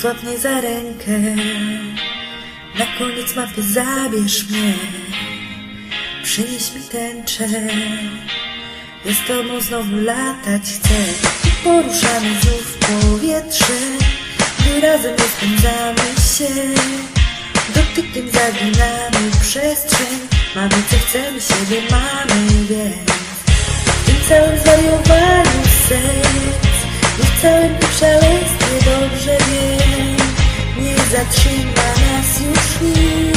Złap mnie za rękę. Na koniec mapy zabierz mnie. Przynieś mi tęczę. Ja z tobą znowu latać chcę. Poruszamy znów powietrze. Gdy razem nie spędzamy się Dotykiem zaginamy przestrzeń Mamy co chcemy, siebie mamy, więc W całym zwariowaniu serc I w całym szaleństwie dobrze Nie zatrzyma nas już nic.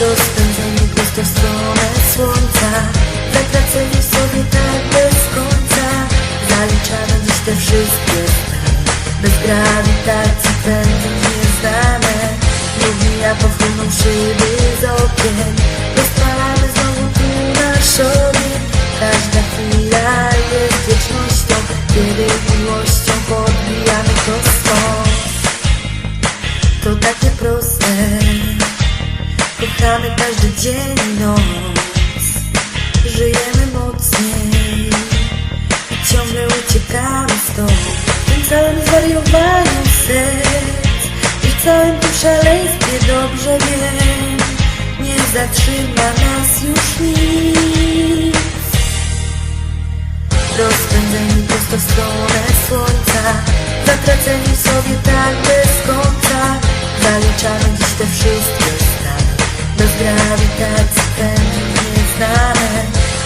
Rozpędzeni prosto w stronę słońca. Zatraceni sobie tak bez końca. Zaliczamy dziś te wszystkie stany Bez grawitacji pędzą nieznane. Równia pochłoną szyby z okien każdy dzień i noc. Żyjemy mocniej. I ciągle uciekamy stąd. W tym całym zwariowaniu serc. I w całym tym szaleństwie dobrze wiem. Nie zatrzyma nas już nic. Rozpędzeni prosto w stronę słońca. Zatraceni sobie tak bez końca. Zaliczamy dziś te wszystkie Bez grawitacji pędzą nieznane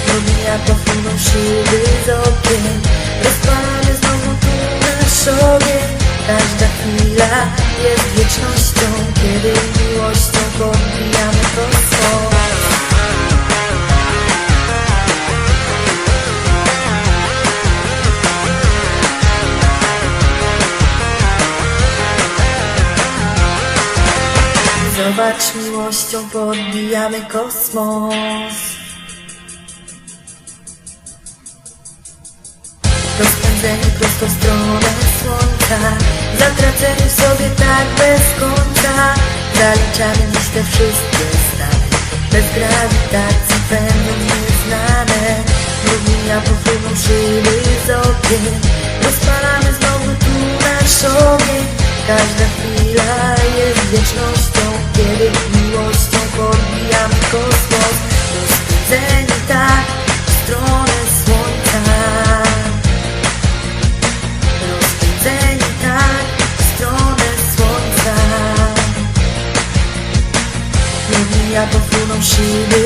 Ognia pochłoną szyby z okien Rozpalamy znowu tu nasz ogień Zobacz, miłością podbijamy kosmos. Rozpędzeni prosto w stronę słońca, zatraceni w sobie tak bez końca. Zaliczamy dziś te wszystkie stany, bez grawitacji będą nieznane. Równia pochłoną szyby z okien, rozpalamy znowu tu nasz ogień. Każda chwila pochłoną